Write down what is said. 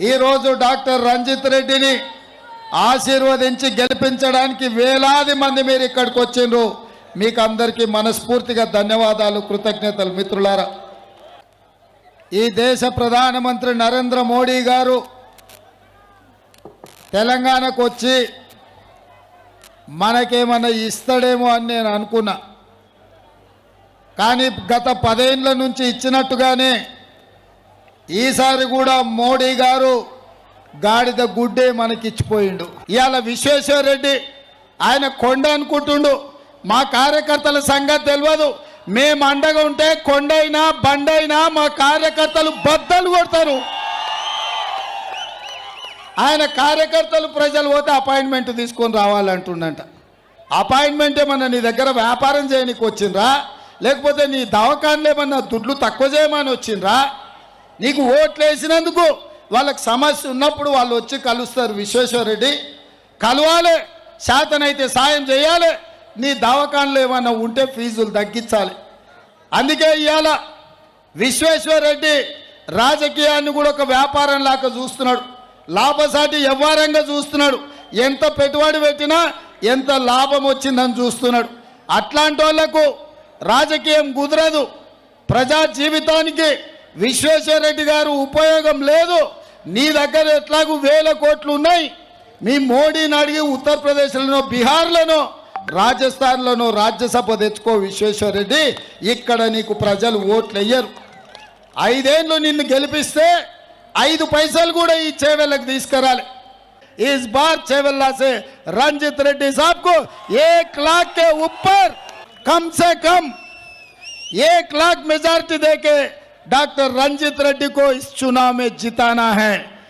ఈరోజు డాక్టర్ రంజిత్ రెడ్డిని ఆశీర్వదించి గెలిపించడానికి వేలాది మంది మీరు ఇక్కడికి వచ్చిండ్రు. మీకు అందరికీ మనస్ఫూర్తిగా ధన్యవాదాలు కృతజ్ఞతలు మిత్రులారా. ఈ దేశ ప్రధానమంత్రి నరేంద్ర మోడీ గారు తెలంగాణకు వచ్చి మనకేమన్నా ఇస్తాడేమో అని నేను అనుకున్నా. కానీ గత పదేండ్ల నుంచి ఇచ్చినట్టుగానే ఈసారి కూడా మోడీ గారు గాడిద గుడ్డే మనకిచ్చిపోయిండు. ఇవాళ విశ్వేశ్వరరెడ్డి ఆయన కొండ అనుకుంటుండు. మా కార్యకర్తల సంగతి తెలియదు మేము అండగా ఉంటే కొండైనా బండైనా మా కార్యకర్తలు బద్దలు కొడతారు. ఆయన కార్యకర్తలు ప్రజలు పోతే అపాయింట్మెంట్ తీసుకొని రావాలంటుండంట. అపాయింట్మెంట్ ఏమన్నా నీ దగ్గర వ్యాపారం చేయనికి వచ్చిండ్రా లేకపోతే నీ దవాఖాన్లు ఏమన్నా దుడ్లు తక్కువ చేయమని వచ్చిండ్రా నీకు ఓట్లు వేసినందుకు వాళ్ళకి సమస్య ఉన్నప్పుడు వాళ్ళు వచ్చి కలుస్తారు విశ్వేశ్వరరెడ్డి. కలవాలి శాతనైతే సాయం చేయాలి నీ దవాఖాన్లు ఏమన్నా ఉంటే ఫీజులు తగ్గించాలి. అందుకే ఇవాళ విశ్వేశ్వరరెడ్డి రాజకీయాన్ని కూడా ఒక వ్యాపారం లాగా చూస్తున్నాడు. లాభసాటి వ్యవహారంగా చూస్తున్నాడు. ఎంత పెట్టుబడి పెట్టినా ఎంత లాభం వచ్చిందని చూస్తున్నాడు. అట్లాంటి వాళ్ళకు రాజకీయం కుదరదు. ప్రజా జీవితానికి విశ్వేశ్వరరెడ్డి గారు ఉపయోగం లేదు నీ దగ్గర ఎట్లాగూ వేల కోట్లు ఉన్నాయి మీ మోడీని అడిగి ఉత్తరప్రదేశ్లోనో బీహార్లోనో రాజస్థాన్లోనో రాజ్యసభ తెచ్చుకో విశ్వేశ్వరరెడ్డి ఇక్కడ నీకు ప్రజలు ఓట్లు వెయ్యరు ఐదేళ్ళు నిన్ను గెలిపిస్తే ఐదు పైసలు కూడా ఈ చేవెళ్ళకి తీసుకురాలి इस बार चेवल्ला से रंजित रेड्डी साहब को एक लाख के ऊपर कम से कम एक लाख मेजॉरिटी देके डॉक्टर रंजित रेड्डी को इस चुनाव में जिताना है।